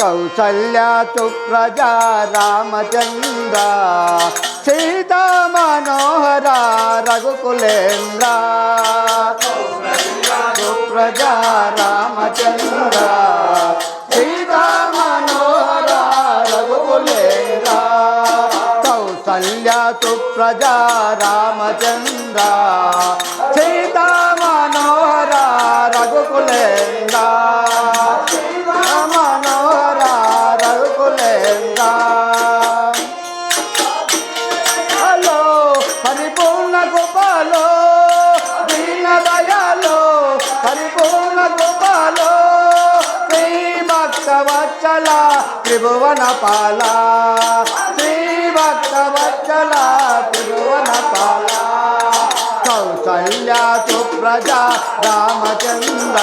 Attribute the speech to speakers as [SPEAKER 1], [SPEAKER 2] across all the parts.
[SPEAKER 1] కౌసల్య సుప్రజా రామచంద్ర సీతా మనోహర రఘుకులేంద్ర. ప్రజా రామచంద్ర సీతా మనోహర రఘుకులేంద్ర. కౌసల్య సుప్రజా రామచంద్ర సీత త్రిభువన పాల శ్రీ భక్త వత్సల త్రిభువన పాల కౌసల్య సుప్రజా రామచంద్ర.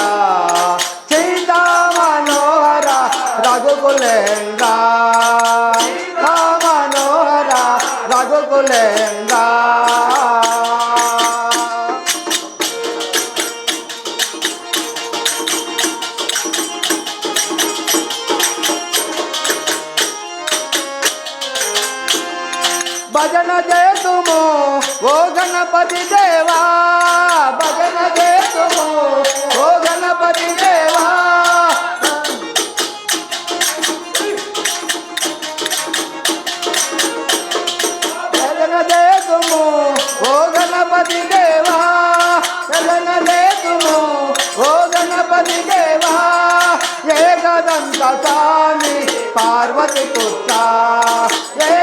[SPEAKER 1] సీతా మనోహర రఘుకులేంద్ర. మనోహర రఘుకులేంద్ర. భజన చేతుము ఓ గణపతి దేవా భజన చేతుము ఓ గణపతి దేవా. భజన చేతుము ఓ గణపతి దేవా భజన చేతుము ఓ గణపతి దేవా. ఏ స్వామి పార్వతి పుత్ర ఏ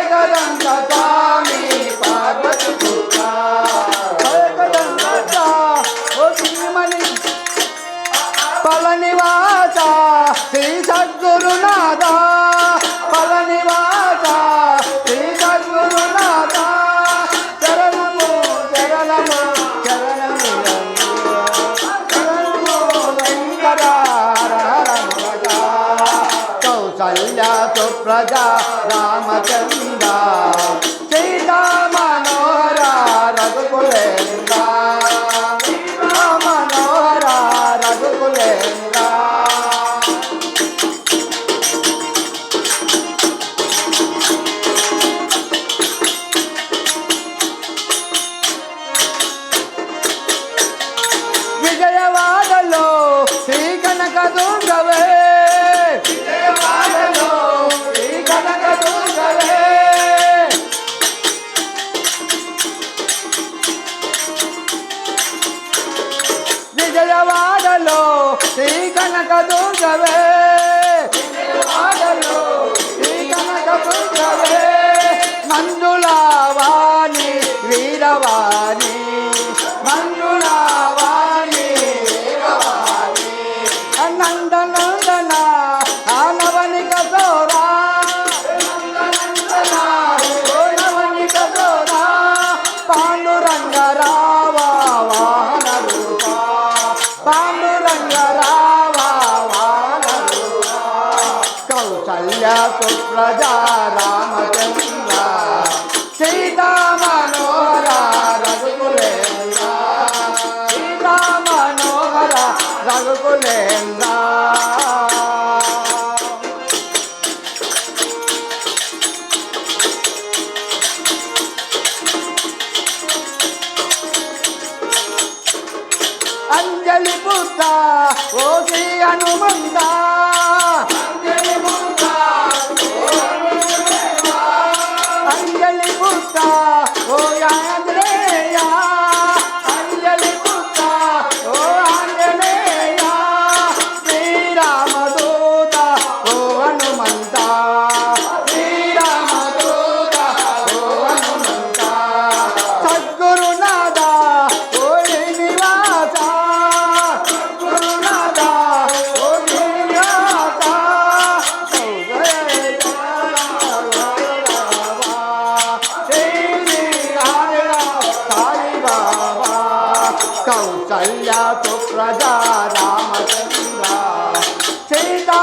[SPEAKER 1] విజయవాడలో శ్రీ కనక దుర్గవే విజయవాడలో శ్రీ కనక దుర్గవే విజయవాడలో శ్రీ కౌసల్య సుప్రజా రామచంద్ర సీతా మనోహర రఘుకులేంద్ర సీతా మనోహర రఘుకులేంద్ర. అంజలి పుత్ర ఓ శ్రీ హనుమంతా కౌసల్యా సుప్రజా రామచంద్ర. సీతా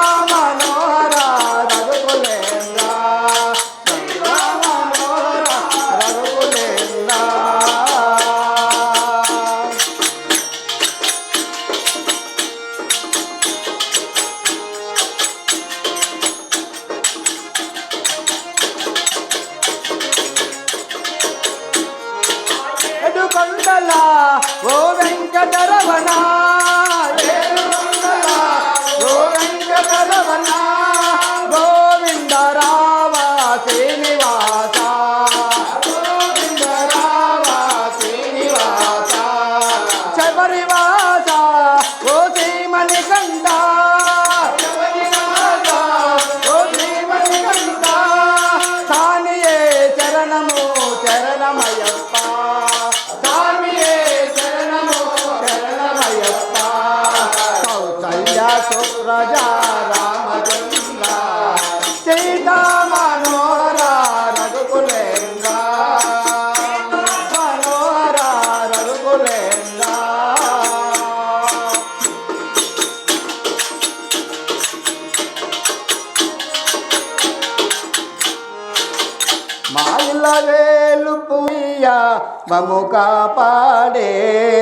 [SPEAKER 1] రామయ్య మము కాపాడే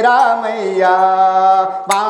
[SPEAKER 1] రామయ్య. మా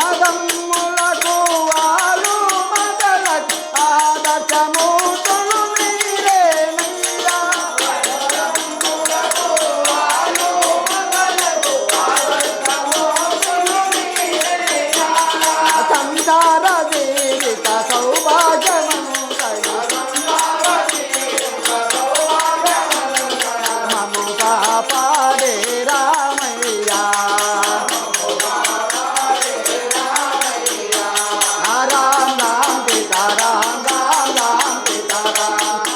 [SPEAKER 1] জগন্নাথম da da da da da.